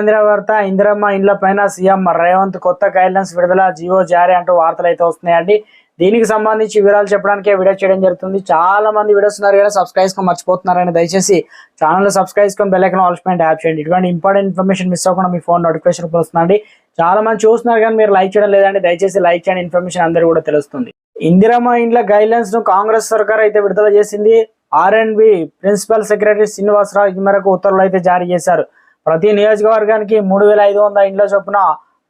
కేంద్ర వార్త ఇందిరమ్మ ఇండ్ల పైన సీఎం రేవంత్ కొత్త గైడ్లైన్స్ విడుదల జియో జారీ అంటూ వార్తలు అయితే వస్తున్నాయండి. దీనికి సంబంధించి వివరాలు చెప్పడానికి వీడియో చేయడం జరుగుతుంది. చాలా మంది వీడియోస్ ఉన్నారు కదా సబ్స్క్రైబ్ చేసుకొని మర్చిపోతున్నారని దయచేసి ఛానల్ సబ్స్క్రైబ్ చేసుకొని బెల్లైకన్ ఐకాన్ యాప్ చేయండి. ఇటువంటి ఇంపార్టెంట్ ఇన్ఫర్మేషన్ మిస్ అవ్వకుండా మీ ఫోన్ నోటిఫికేషన్ వస్తుందండి. చాలా మంది చూస్తున్నారు కానీ మీరు లైక్ చేయడం లేదండి. దయచేసి లైక్ చేయండి. ఇన్ఫర్మేషన్ అందరూ కూడా తెలుస్తుంది. ఇందిరమ్మ ఇండ్ల గైడ్లైన్స్ను కాంగ్రెస్ సర్కార్ అయితే విడుదల చేసింది. R and B principal secretary Srinivasa Rao ఈ మేరకు ఉత్తర్వులు అయితే జారీ చేశారు. ప్రతి నియోజకవర్గానికి మూడు వేల ఐదు వందల ఇండ్ల చొప్పున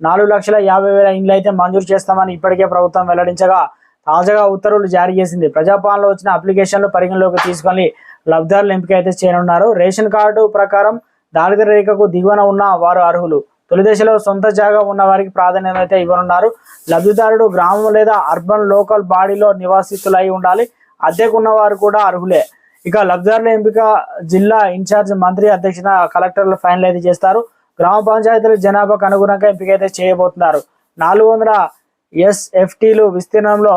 నాలుగు లక్షల యాభై వేల ఇండ్లు అయితే మంజూరు చేస్తామని ఇప్పటికే ప్రభుత్వం వెల్లడించగా తాజాగా ఉత్తర్వులు జారీ చేసింది. ప్రజాపాలనలో వచ్చిన అప్లికేషన్లు పరిగణలోకి తీసుకొని లబ్ధిదారుల ఎంపిక అయితే చేయనున్నారు. రేషన్ కార్డు ప్రకారం దారిద్ర రేఖకు దిగువన ఉన్న వారు అర్హులు. తొలి దశలో సొంత జాగా ఉన్న వారికి ప్రాధాన్యత అయితే ఇవ్వనున్నారు. లబ్ధిదారుడు గ్రామం లేదా అర్బన్ లోకల్ బాడీలో నివాసితులై ఉండాలి. అద్దెకున్న వారు కూడా అర్హులే. ఇక లబ్ధిదారుల ఎంపిక జిల్లా ఇన్ఛార్జ్ మంత్రి అధ్యక్షత కలెక్టర్లు ఫైనల్ అయితే చేస్తారు. గ్రామ పంచాయతీల జనాభాకు అనుగుణంగా ఎంపిక అయితే చేయబోతున్నారు. నాలుగు వందల ఎస్ఎఫ్టీలు విస్తీర్ణంలో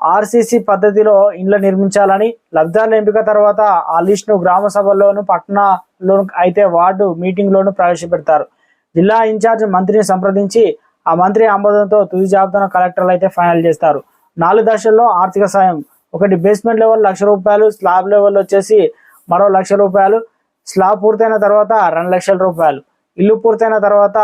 ఆర్సీసీ పద్ధతిలో ఇండ్లు నిర్మించాలని లబ్ధిదారుల ఎంపిక తర్వాత ఆ లిస్టును గ్రామ సభల్లోను పట్టణంలోను అయితే వార్డు మీటింగ్లోను ప్రవేశపెడతారు. జిల్లా ఇన్ఛార్జ్ మంత్రిని సంప్రదించి ఆ మంత్రి ఆమోదంతో తుది జాబితాను కలెక్టర్లు అయితే ఫైనల్ చేస్తారు. నాలుగు దశల్లో ఆర్థిక సాయం ఒకటి బేస్మెంట్ లెవెల్ లక్ష రూపాయలు స్లాబ్ లెవెల్ వచ్చేసి మరో లక్ష రూపాయలు. స్లాబ్ పూర్తయిన తర్వాత రెండు లక్షల రూపాయలు. ఇల్లు పూర్తయిన తర్వాత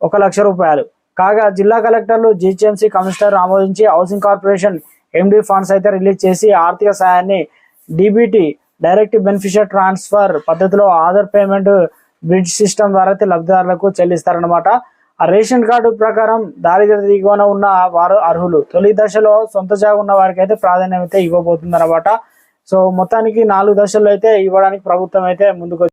ఒక లక్ష రూపాయలు. కాగా జిల్లా కలెక్టర్లు జిహెచ్ఎంసీ కమిషనర్ ఆమోదించి హౌసింగ్ కార్పొరేషన్ ఎండి ఫండ్స్ అయితే రిలీజ్ చేసి ఆర్థిక సాయాన్ని డిబిటి డైరెక్ట్ బెనిఫిషియర్ ట్రాన్స్ఫర్ పద్ధతిలో ఆధార్ పేమెంట్ బ్రిడ్జ్ సిస్టమ్ ద్వారా అయితే లబ్ధిదారులకు చెల్లిస్తారనమాట ఆ రేషన్ కార్డు ప్రకారం దారిద్ర దిగువన ఉన్న వారు అర్హులు. తొలి దశలో సొంత జాగు ఉన్న వారికి అయితే ప్రాధాన్యత అయితే ఇవ్వబోతుంది అనమాట సో మొత్తానికి నాలుగు దశల్లో అయితే ఇవ్వడానికి ప్రభుత్వం అయితే ముందుకు